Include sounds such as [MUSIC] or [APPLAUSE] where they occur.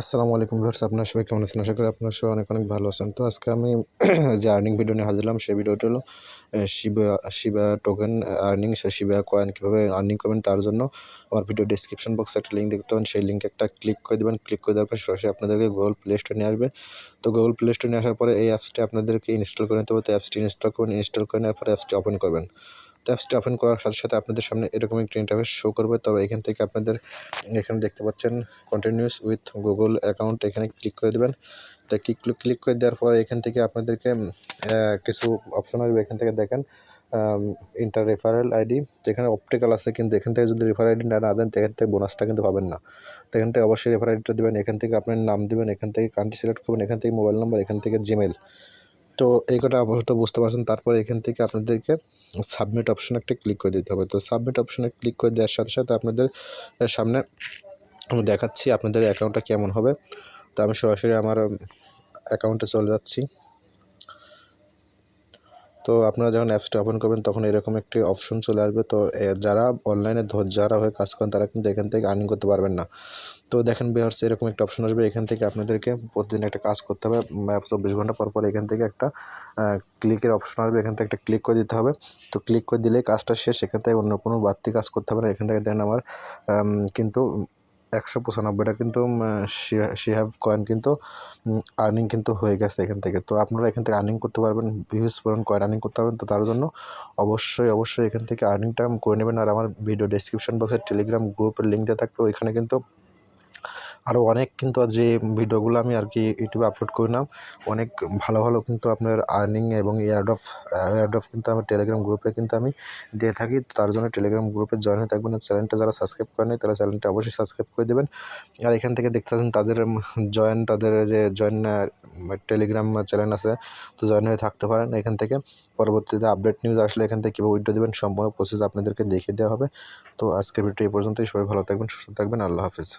আসসালামু আলাইকুম ভিউয়ার্স, আপনার সবাই কেমন আছেন? আশা করি আপনার সবাই অনেক অনেক ভালো আছেন। তো আজকে আমি [CLEARS THROAT] যে আর্নিং ভিডিও নিয়ে হাজিরলাম সেই ভিডিওটা হলো Shiba Shiba token earning Shiba coin কীভাবে আর্নিং করবেন তার জন্য। আমার ভিডিও ডিসক্রিপশন বক্সে একটা লিঙ্ক দেখতে পাবেন, সেই লিঙ্কে একটা ক্লিক করে দেবেন। ক্লিক করে দেওয়ার পর সরাসরি আপনাদেরকে গুগল প্লে স্টোর নিয়ে আসবে। তো গুগল প্লে স্টোর নিয়ে আসার পরে এই অ্যাপসটি আপনাদেরকে ইনস্টল করে নিতে হবে। তো অ্যাপসটি ইনস্টল করবেন ইনস্টল করে নেওয়ার পরে অ্যাপসটি ওপেন করবেন। অ্যাপসটি ওপেন করার সাথে সাথে আপনাদের সামনে এরকম একটা ইন্টারফেস শো করবে তবে এখান থেকে আপনাদের এখানে দেখতে পাচ্ছেন কন্টিনিউস উইথ গুগল অ্যাকাউন্ট এখানে ক্লিক করে দেবেন তো ক্লিক ক্লিক করে দেওয়ার পর এখান থেকে আপনাদেরকে কিছু অপশন আসবে এখান থেকে দেখেন ইন্টার রেফারেল আইডি তো এখানে অপটিক্যাল আছে কিন্তু এখান থেকে যদি রেফার আইডি না দেন এখান থেকে বোনাসটা কিন্তু পাবেন না তো এখান থেকে অবশ্যই রেফার আইডিটা দেবেন এখান থেকে আপনার নাম দেবেন এখান থেকে কান্ট্রি সিলেক্ট করবেন এখান থেকে মোবাইল নাম্বার এখান থেকে জিমেল তো এই কটা আপাতত বুঝতে পারছেন। তারপরে এখান থেকে আপনাদেরকে সাবমিট অপশন একটা ক্লিক করে দিতে হবে। তো সাবমিট অপশনে ক্লিক করে দেওয়ার সাথে সাথে আপনাদের সামনে আমি দেখাচ্ছি আপনাদের অ্যাকাউন্টটা কেমন হবে। তো আমি সরাসরি আমার অ্যাকাউন্টে চলে যাচ্ছি। তো আপনারা যখন অ্যাপসটা ওপেন করবেন, তখন এরকম একটি অপশন চলে আসবে। তো যারা অনলাইনে যারা হয়ে কাজ করেন, তারা কিন্তু এখান থেকে আর্নিং করতে পারবেন না। তো দেখেন বিহার্স এরকম একটা অপশন আসবে। এখান থেকে আপনাদেরকে প্রতিদিন একটা কাজ করতে হবে। চব্বিশ ঘণ্টা পর পর এখান থেকে একটা ক্লিকের অপশন আসবে। এখান থেকে একটা ক্লিক করে দিতে হবে। তো ক্লিক করে দিলেই কাজটা শেষ। এখান থেকে অন্য কোনো বাড়তি কাজ করতে হবে না। এখান থেকে দেন আমার কিন্তু একশো পঁচানব্বইটা কিন্তু শিহাব কয়েন কিন্তু আর্নিং কিন্তু হয়ে গেছে এখান থেকে। তো আপনারা এখান থেকে আর্নিং করতে পারবেন ভিউজ পরিমাণ কয়েন আর্নিং করতে পারবেন। তো তার জন্য অবশ্যই অবশ্যই এখান থেকে আর্নিংটা করে নেবেন। আর আমার ভিডিও ডিসক্রিপশন বক্সে টেলিগ্রাম গ্রুপের লিঙ্ক দেওয়া থাকবে। ওইখানে কিন্তু আরও অনেক কিন্তু যে ভিডিওগুলো আমি আর কি ইউটিউবে আপলোড করি না, অনেক ভালো ভালো কিন্তু আপনার আর্নিং এবং এয়ারড্রপ এয়ারড্রপ কিন্তু আমার টেলিগ্রাম গ্রুপে কিন্তু আমি দিয়ে থাকি। তার জন্য টেলিগ্রাম গ্রুপে জয়েন হয়ে থাকবেন চ্যানেলটা যারা সাবস্ক্রাইব করেন নাই, তারা চ্যানেলটা অবশ্যই সাবস্ক্রাইব করে দেবেন। আর এখান থেকে দেখতে পাচ্ছেন তাদের জয়েন তাদের যে জয়েন টেলিগ্রাম চ্যানেল আছে, তো জয়েন হয়ে থাকতে পারেন এখান থেকে। পরবর্তীতে আপডেট নিউজ আসলে এখান থেকে কীভাবে উইড্রো দেবেন সম্পূর্ণ প্রসেস আপনাদেরকে দেখিয়ে দেওয়া হবে। তো আজকের ভিডিও এই পর্যন্তই, সবাই ভালো থাকবেন, সুস্থ থাকবেন, আল্লাহ হাফিজ।